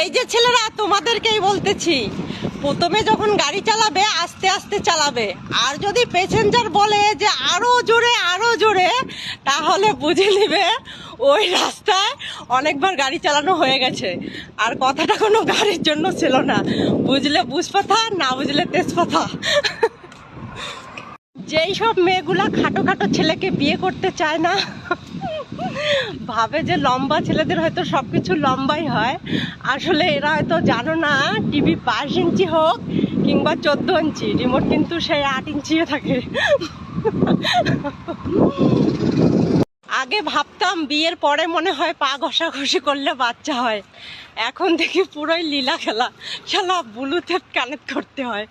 এই যে ছেলেরা, তোমাদেরকেই বলতেছি, প্রথমে যখন গাড়ি চালাবে, আস্তে আস্তে চালাবে। আর যদি প্যাসেঞ্জার বলে যে আরও জোরে আরও জোরে, তাহলে বুঝে নিবে ওই রাস্তায় অনেকবার গাড়ি চালানো হয়ে গেছে। আর কথাটা কোনো গাড়ির জন্য ছিল না। বুঝলে বুঝপাথা, না বুঝলে তেজপাথা। যেই সব মেয়েগুলা খাটো খাটো ছেলেকে বিয়ে করতে চায় না ভাবে যে লম্বা ছেলেদের হয়তো সবকিছু লম্বাই হয়। আসলে এরা হয়তো জানো না টিভি পাঁচ ইঞ্চি হোক কিংবা চোদ্দ ইঞ্চি, রিমোট কিন্তু সেই আট ইঞ্চিও থাকে। আগে ভাবতাম বিয়ের পরে মনে হয় পা ঘষাঘষি করলে বাচ্চা হয়। এখন দেখি পুরোই লীলা খেলা। খেলা ব্লুটুথ কানেক্ট করতে হয়।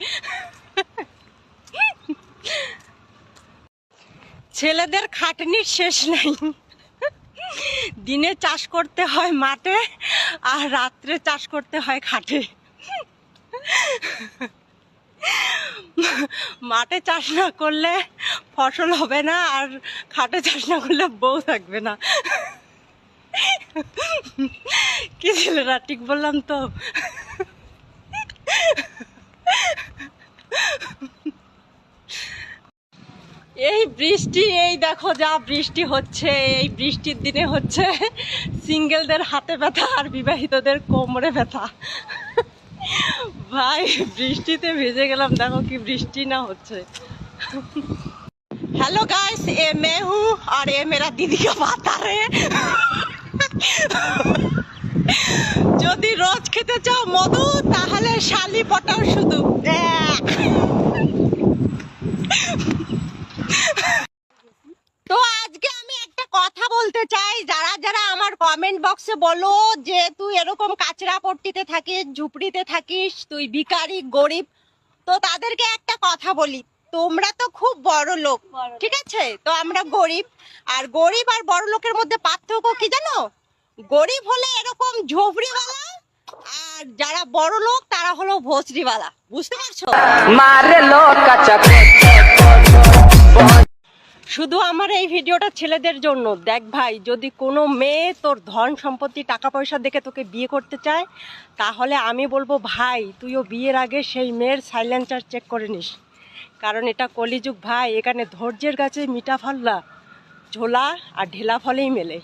ছেলেদের খাটনির শেষ নাই। দিনে চাষ করতে হয় মাঠে আর রাত্রে চাষ করতে হয় খাটে। মাঠে চাষ না করলে ফসল হবে না আর খাটে চাষ না করলে বউ থাকবে না। কি ছেলেরা ঠিক বললাম তো এই বৃষ্টি এই দেখো যা বৃষ্টি হচ্ছে এই বৃষ্টির দিনে হচ্ছে সিঙ্গেলদের হাতে ব্যথা আর বিবাহিতদের কোমরে ব্যথা ভাই বৃষ্টিতে ভিজে গেলাম দেখো কি বৃষ্টি না হচ্ছে हेलो गाइस ये मैं हूँ और ये मेरा दीदी का बाता रे যদি রোজ খেতে চাও মধু তাহলে শালি পটাও শুধু কথা বলতে চাই যারা যারা আমার কমেন্ট বক্সে বলো যে তুই এরকম কাচরা পট্টিতে থাকিস ঝুপড়িতে থাকিস তুই বিকারি গরিব তো তাদেরকে একটা কথা বলি তোমরা তো খুব বড় লোক ঠিক আছে? তো আমরা গরিব আর গরিব আর বড় লোকের মধ্যে পার্থক্য কি জানো? গরিব হলে এরকম ঝুপড়িওয়ালা আর যারা বড় লোক তারা হলো ভোসরিওয়ালা বুঝতে পারছ? মারে লোক শুধু আমার এই ভিডিওটা ছেলেদের জন্য। দেখ ভাই, যদি কোনো মেয়ে তোর ধন সম্পত্তি, টাকা পয়সা দেখে তোকে বিয়ে করতে চায়, তাহলে আমি বলব, ভাই, তুইও বিয়ের আগে সেই মেয়ের সাইলেন্সার চেক করে নিস। কারণ এটা কলিযুগ ভাই, এখানে ধৈর্যের কাছে মিঠা ফল্লা, ঝোলা আর ঢেলা ফলেই মেলে।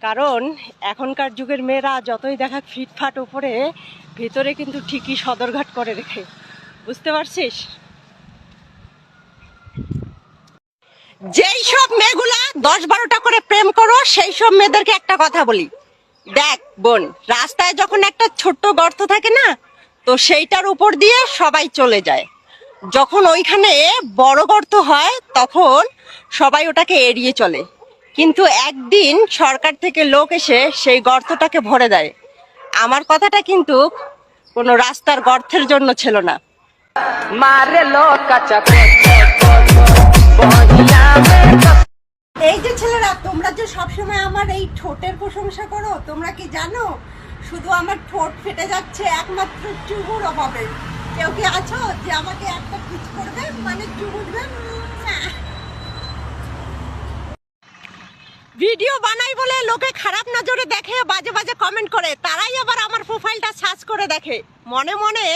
কারণ এখনকার যুগের মেয়েরা যতই দেখা ফিটফাট উপরে, ভেতরে কিন্তু ঠিকই সদরঘাট করে রেখে। বুঝতে পারছিস? যেই সব মেয়েগুলা দশ বারোটা করে প্রেম করো, সেই সব মেয়েদেরকে একটা কথা বলি। দেখ, বোন, রাস্তায় যখন একটা ছোট্ট গর্ত থাকে না, তো সেইটার উপর দিয়ে সবাই চলে যায়। যখন ওইখানে বড় গর্ত হয়, তখন সবাই ওটাকে এড়িয়ে চলে। কিন্তু একদিন সরকার থেকে লোক এসে সেই গর্তটাকে ভরে দেয়। আমার কথাটা কিন্তু কোনো রাস্তার গর্তের জন্য ছিল না। মারে লোক কাঁচা এই যে ছেলেরা, তোমরা যে সবসময় আমার এই ঠোঁটের প্রশংসা করো, তোমরা কি জানো? শুধু আমার ঠোঁট ফেটে যাচ্ছে একমাত্র চুবুর অভাবে। কেউ কি আছো যে আমাকে একটা কিছু করবে? মানে চুমুটবে ভিডিও বানাই বলে লোকে খারাপ নজরে দেখে, বাজে বাজে কমেন্ট করে। তারাই আবার আমার প্রোফাইলটা সার্চ করে দেখে। মনে মনে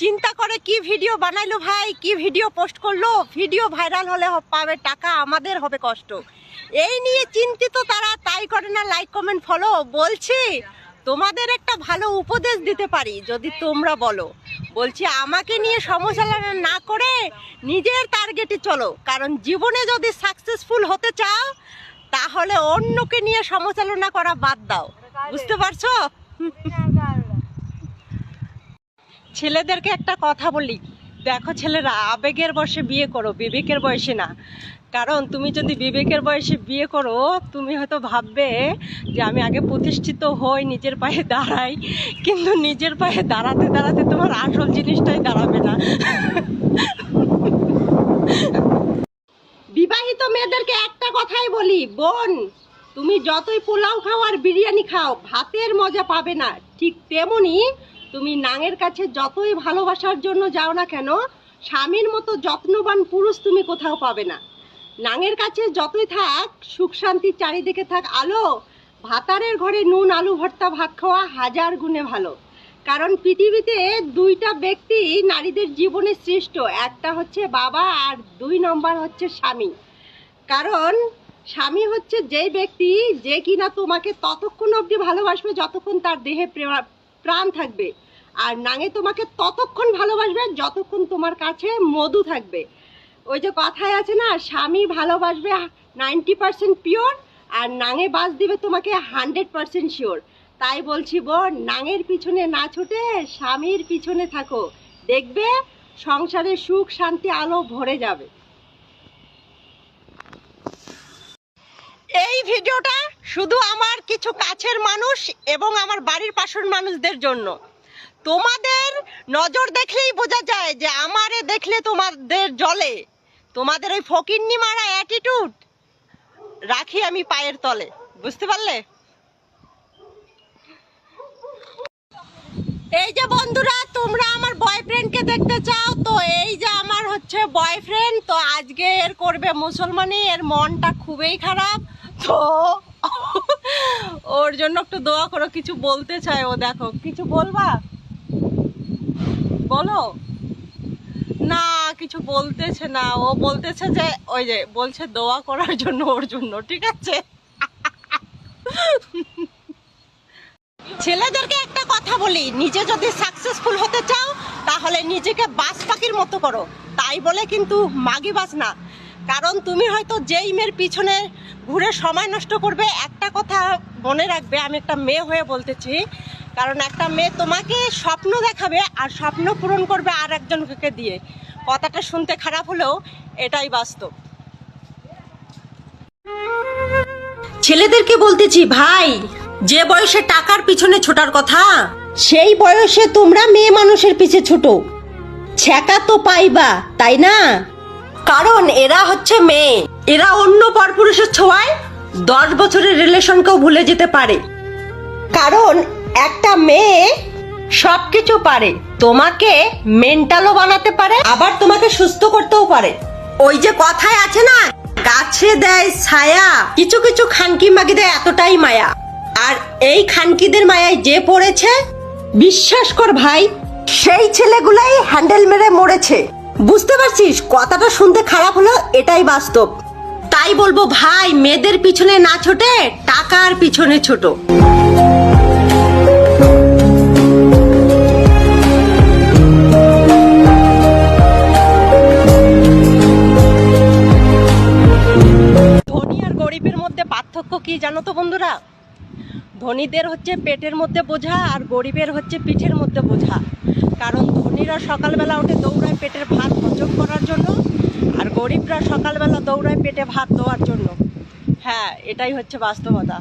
চিন্তা করে কি ভিডিও বানাইলো ভাই, কি ভিডিও পোস্ট করল? ভিডিও ভাইরাল হলে পাবে টাকা, আমাদের হবে কষ্ট। এই নিয়ে চিন্তিত তারা, তাই করে না লাইক কমেন্ট ফলো বলছি, তোমাদের একটা ভালো উপদেশ দিতে পারি, যদি তোমরা বলো। বলছি, আমাকে নিয়ে সমালোচনা না করে নিজের টার্গেটে চলো। কারণ জীবনে যদি সাকসেসফুল হতে চাও তাহলে অন্যকে নিয়ে সমালোচনা করা বাদ দাও। বুঝতে পারছ? ছেলেদেরকে একটা কথা বলি। দেখো ছেলেরা, আবেগের বয়সে বিয়ে করো, বিবেকের বয়সে না। কারণ তুমি যদি বিবেকের বয়সে বিয়ে করো, তুমি হয়তো ভাববে যে আমি আগে প্রতিষ্ঠিত হই, নিজের পায়ে দাঁড়াই। কিন্তু নিজের পায়ে দাঁড়াতে দাঁড়াতে তোমার আসল জিনিসটাই দাঁড়াবে না। বিবাহিত মেয়েদেরকে একটা কথাই বলি, বোন, তুমি যতই পোলাও খাও আর বিরিয়ানি খাও, ভাতের মজা পাবে না। ঠিক তেমনি তুমি নাঙের কাছে যতই ভালোবাসার জন্য যাও না কেন, স্বামীর মতো যত্নবান পুরুষ তুমি কোথাও পাবে না। নাঙের কাছে যতই থাক, সুখ শান্তি চারিদিকে থাক, আলো, ভাতারের ঘরে নুন, আলু ভর্তা, ভাত খাওয়া হাজার গুণে ভালো। কারণ পৃথিবীতে দুইটা ব্যক্তি নারীদের জীবনে সৃষ্ট, একটা হচ্ছে বাবা আর দুই নম্বর হচ্ছে স্বামী। কারণ স্বামী হচ্ছে যেই ব্যক্তি যে কিনা তোমাকে ততক্ষণ অবধি ভালোবাসবে যতক্ষণ তার দেহে প্রে- প্রাণ থাকবে। আর নাঙে তোমাকে ততক্ষণ ভালোবাসবে যতক্ষণ তোমার কাছে মধু থাকবে। ওই যে কথায় আছে না, স্বামী ভালোবাসবে নাইনটি পার্সেন্ট পিওর আর নাঙে বাস দিবে তোমাকে হান্ড্রেড পার্সেন্ট শিওর। তাই বলছি বোন, নাঙের পিছনে না ছুটে স্বামীর পিছনে থাকো। দেখবে সংসারে সুখ, শান্তি, আলো ভরে যাবে। এই ভিডিওটা শুধু আমার কিছু কাছের মানুষ এবং আমার বাড়ির পাশের মানুষদের জন্য। তোমাদের নজর দেখলেই বোঝা যায় যে আমারে দেখলে তোমাদের জলে। তোমাদের ওই ফকিন্নি মারা অ্যাটিটিউড রাখি আমি পায়ের তলে। বুঝতে পারলে? এই যে বন্ধুরা, তোমরা আমার বয়ফ্রেন্ডকে দেখতে চাও, তো এই যে আমার হচ্ছে বয়ফ্রেন্ড তো আজকে এর করবে মুসলমানি, এর মনটা খুবই খারাপ, তো ওর জন্য একটু দোয়া করো, কিছু বলতে চায় ও, দেখো, কিছু বলবা? বলো। না, কিছু বলতেছে না, ও বলতেছে যে, ওই যে, বলছে দোয়া করার জন্য ওর জন্য, ঠিক আছে? ছেলেদেরকে একটা কথা বলি, নিজে যদি সাকসেসফুল হতে চাও, তাহলে নিজেকে বাস পাখির মতো করো। তাই বলে কিন্তু মাগি বাস না। কারণ তুমি হয়তো যেই মেয়ের পিছনে ঘুরে সময় নষ্ট করবে, একটা কথা মনে রাখবে, আমি একটা মেয়ে হয়ে বলতেছি। কারণ একটা মেয়ে তোমাকে স্বপ্ন দেখাবে আর স্বপ্ন পূরণ করবে আর একজনকে দিয়ে। কথাটা শুনতে খারাপ হলেও এটাই বাস্তব। ছেলেদেরকে বলতেছি, ভাই যে বয়সে টাকার পিছনে ছোটার কথা? সেই বয়সে তোমরা মেয়ে মানুষের পিছে ছোটো। ছ্যাকা তো পাইবা তাই না? কারণ এরা হচ্ছে মেয়ে। এরা অন্য পরপুরুষের ছোঁয়ায় দশ বছরের রিলেশনকেও ভুলে যেতে পারে। কারণ একটা মেয়ে সবকিছু পারে। তোমাকে মেন্টালও বানাতে পারে আবার তোমাকে সুস্থ করতেও পারে। ওই যে কথায় আছে না গাছে দেয় ছায়া কিছু কিছু খানকি মাগিদের এতটাই মায়া। আর এই খানকিদের মায়ায় যে পড়েছে, বিশ্বাস কর ভাই, সেই ছেলেগুলাই হ্যান্ডেল মেরে মরেছে। বুঝতে পারছিস, কথাটা শুনতে খারাপ হলো, এটাই বাস্তব। তাই বলব ভাই, মেয়েদের পিছনে না ছোটে, টাকার পিছনে ছোট। ধনী আর গরিবের মধ্যে পার্থক্য কি জানো তো বন্ধুরা? ধনীদের হচ্ছে পেটের মধ্যে বোঝা আর গরিবের হচ্ছে পিঠের মধ্যে বোঝা। কারণ ধনীরা সকালবেলা উঠে দৌড়ায় পেটের ভাত হজম করার জন্য আর গরিবরা সকালবেলা দৌড়ায় পেটে ভাত দেওয়ার জন্য। হ্যাঁ এটাই হচ্ছে বাস্তবতা।